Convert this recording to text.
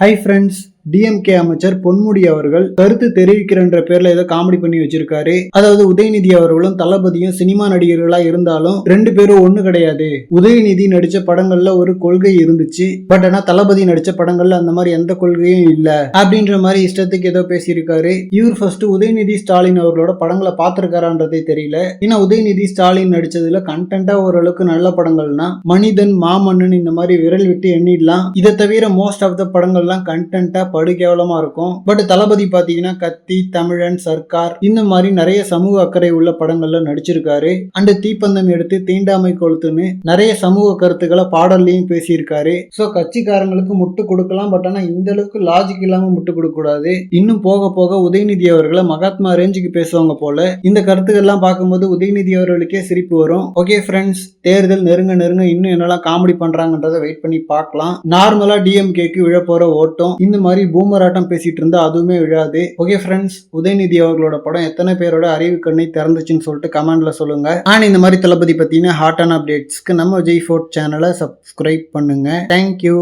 Hi friends DMK அமைச்சர் பொன்முடி அவர்கள் கருத்து தெரிவிக்கிறன்ற பேர்ல ஏதோ காமெடி பண்ணி வச்சிருக்காரு. அதாவது உதயநிதி அவர்களும் தளபதியும் சினிமா நடிகர்களா இருந்தாலும் ரெண்டு பேரும் ஒண்ணு கிடையாது. உதயநிதி நடிச்ச படங்கள்ல ஒரு கொள்கை இருந்துச்சு. பட் ஆனா தளபதி நடிச்ச படங்கள்ல அந்த மாதிரி எந்த கொள்கையும் இல்ல. அப்படின்ற மாதிரி இஷ்டத்துக்கு ஏதோ பேசியிருக்காரு. இவர் ஃபர்ஸ்ட் உதயநிதி ஸ்டாலின் அவர்களோட படங்களை பார்த்திருக்காரான்றதே தெரியல. ஏன்னா உதயநிதி ஸ்டாலின் நடிச்சதுல கண்டென்ட்டா ஓரளவுக்கு நல்ல படங்கள்னா மனிதன் மாமன்னன் இந்த மாதிரி விரல் விட்டு எண்ணிடலாம். இதை தவிர மோஸ்ட் ஆஃப் த படங்கள்லாம் கண்டென்ட்டா படு கேவலமா இருக்கும். பட் தளபதி பாத்தீங்கன்னா கத்தி தமிழன் சர்க்கார் இந்த மாதிரி நிறைய சமூக அக்கறை உள்ள படங்கள்ல நடிச்சிருக்காரு. அண்ட் தீப்பந்தம் எடுத்து தீண்டாமை கொளுத்துன்னு நிறைய சமூக கருத்துக்களை பாடல்லையும் பேசியிருக்காரு. சோ கட்சிக்காரங்களுக்கு முட்டு கொடுக்கலாம் பட் ஆனா இந்த அளவுக்கு லாஜிக் இல்லாம முட்டு கொடுக்க கூடாது. இன்னும் போக போக உதயநிதி அவர்களை மகாத்மா ரேஞ்சுக்கு பேசுவாங்க போல இந்த கருத்துக்கள்லாம் பார்க்கும்போது உதயநிதி அவர்களுக்கே சிரிப்பு வரும். ஓகே ஃப்ரெண்ட்ஸ் தேர்தல் நெருங்க நெருங்க இன்னும் என்னெல்லாம் காமெடி பண்றாங்கன்றதை வெயிட் பண்ணி பார்க்கலாம். நார்மலா டிஎம்கேக்கு விழப்போற ஓட்டம் இந்த மாதிரி மாதிரி பூமராட்டம் பேசிட்டு இருந்தா அதுவுமே விழாது. ஓகே ஃப்ரெண்ட்ஸ் உதயநிதி அவர்களோட படம் எத்தனை பேரோட அறிவு கண்ணை திறந்துச்சுன்னு சொல்லிட்டு கமெண்ட்ல சொல்லுங்க. அண்ட் இந்த மாதிரி தளபதி பத்தின ஹாட்டான அப்டேட்ஸ்க்கு நம்ம விஜய் ஃபோர்ட் சேனலை சப்ஸ்கிரைப் பண்ணுங்க. Thank you